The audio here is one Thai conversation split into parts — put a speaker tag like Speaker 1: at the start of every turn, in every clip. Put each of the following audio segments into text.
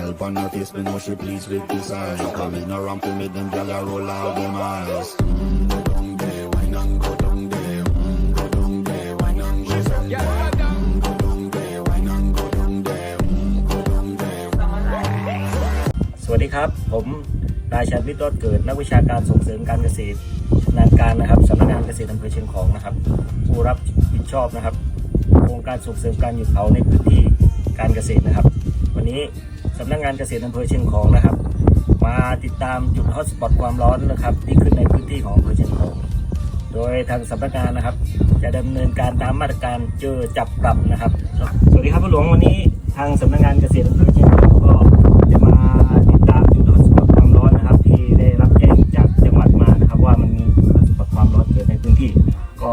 Speaker 1: smile. Pon her face, me know she pleased with this eye. Come in around to me, them gyal a roll out them eyes. Mm, go down there, wine and go down there. Mm, go down there, wine and go down there. Mm, go down there, wine and go down there. Mm, go down there.
Speaker 2: สวัสดีครับ ผมนายชันวิทย์รอดเกิด นักวิชาการส่งเสริมการเกษตรชำนาญการนะครับสำนักงานเกษตรอำเภอเชียงของนะครับ ผู้รับผิดชอบนะครับ โครงการส่งเสริมการหยุดเผาในพื้นที่การเกษตรนะครับ วันนี้ สำนักงานเกษตรอำเภอเชียงของนะครับ มาติดตามจุดฮอตสปอตความร้อนนะครับ ที่ขึ้นในพื้นที่ของอำเภอเชียงของ โดยทางสำนักงานนะครับ จะดำเนินการตามมาตรการเจอจับปรับนะครับ สวัสดีครับผู้หลวงวันนี้ทางสำนักงานเกษตรอำเภอเชียงของก็จะมาติดตามจุดฮอตสปอตความร้อนนะครับ ที่ได้รับแจ้งจากจังหวัดมานะครับ ว่ามันมีจุดฮอตสปอตความร้อนเกิดในพื้นที่ ก็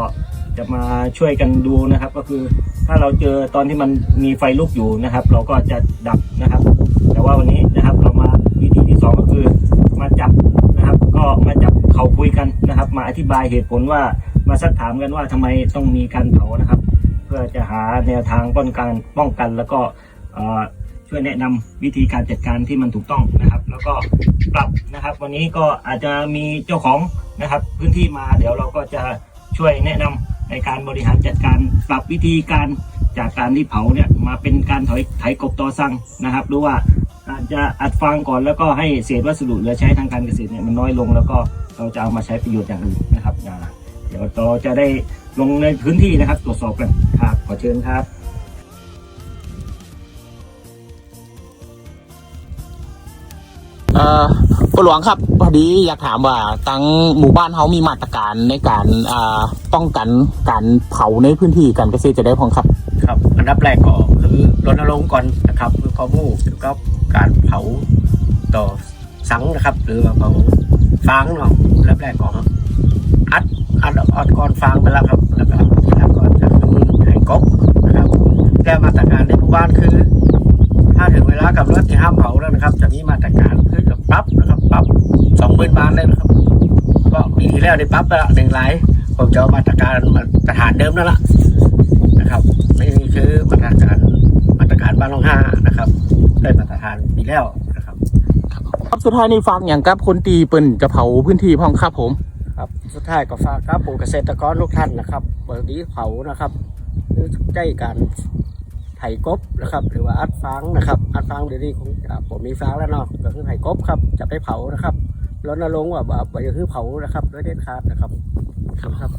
Speaker 2: จะมาช่วยกันดูนะครับ ก็คือถ้าเราเจอตอนที่มันมีไฟลุกอยู่นะครับ เราก็จะดับนะครับ แต่ว่าวันนี้นะครับเรามาวิธีที่สองก็คือมาจับนะครับ ก็มาจับเขาคุยกันนะครับ มาอธิบายเหตุผลว่ามาสักถามกันว่าทำไมต้องมีการเผานะครับ เพื่อจะหาแนวทางป้องกันป้องกันแล้วก็ช่วยแนะนำวิธีการจัดการที่มันถูกต้องนะครับ แล้วก็ปรับนะครับ วันนี้ก็อาจจะมีเจ้าของนะครับ พื้นที่มาเดี๋ยวเราก็จะช่วยแนะนำในการบริหารจัดการปรับวิธีการจากการที่เผาเนี่ยมาเป็นการถอยไถกบต่อสั่งนะครับหรือว่า จจะอัดฟางก่อนแล้วก็ให้เศษวัสดุเหลือใช้ทางการเกษตรเนี่ยมันน้อยลงแล้วก็เราจะเอามาใช้ประโยชน์อย่างอื่นนะครับอ่าเดี๋ยวเราจะได้ลงในพื้นที่นะครับตรวจสอบกันครับขอเชิญครับ
Speaker 3: เอ่อผู้หลวงครับพอดีอยากถามว่าตั้งหมู่บ้านเขามีมาตรการในการอ่าป้องกันการเผาในพื้นที่การเกษตรจะได้พองครับ
Speaker 4: ครับ อันดับแรกก็คือรณรงค์ก่อนนะครับคือข้อมูลเกี่ยวกับ การเผาต่อสังนะครับ หรือว่าเผาฟางเนาะอับแรกก็อัดอัดอัดก่อนฟางไปแล้วครับแล้วก็ที่หลังก่อนจะคือให้กบนะครับแต่มาตรการในหมู่บ้านคือ ถ้าถึงเวลากำหนดที่ห้ามเผาแล้วนะครับ จะมีมาตรการคือจะปรับนะครับปรับสองหมื่นบาทเลยนะครับก็ปีที่แล้วได้ปรับไปละหนึ่งหลายผมจะเอามาตรการมาตรฐานเดิมนั่นแหละนะครับนี่คือมาตรการมาตรการบ้านลงห้า ฐานปีแล้วนะครับ
Speaker 3: ครับสุดท้ายนี้ฝากอย่างกับคนตีเปิ่นจะเผาพื้นที่พองครับผม
Speaker 4: ครับสุดท้ายก็ฝากครับผมเกษตรกรทุกท่านนะครับเปิดดีเผานะครับคือใกล้การไถกบนะครับ หรือว่าอัดฟางนะครับอัดฟางเดี๋ยวนี้คงจะผมมีฟางแล้วเนาะก็คือไถกบครับจะไปเผานะครับรณรงค์ว่าแบบอย่าคือเผานะครับด้วยเด็ดขาดนะครับครับ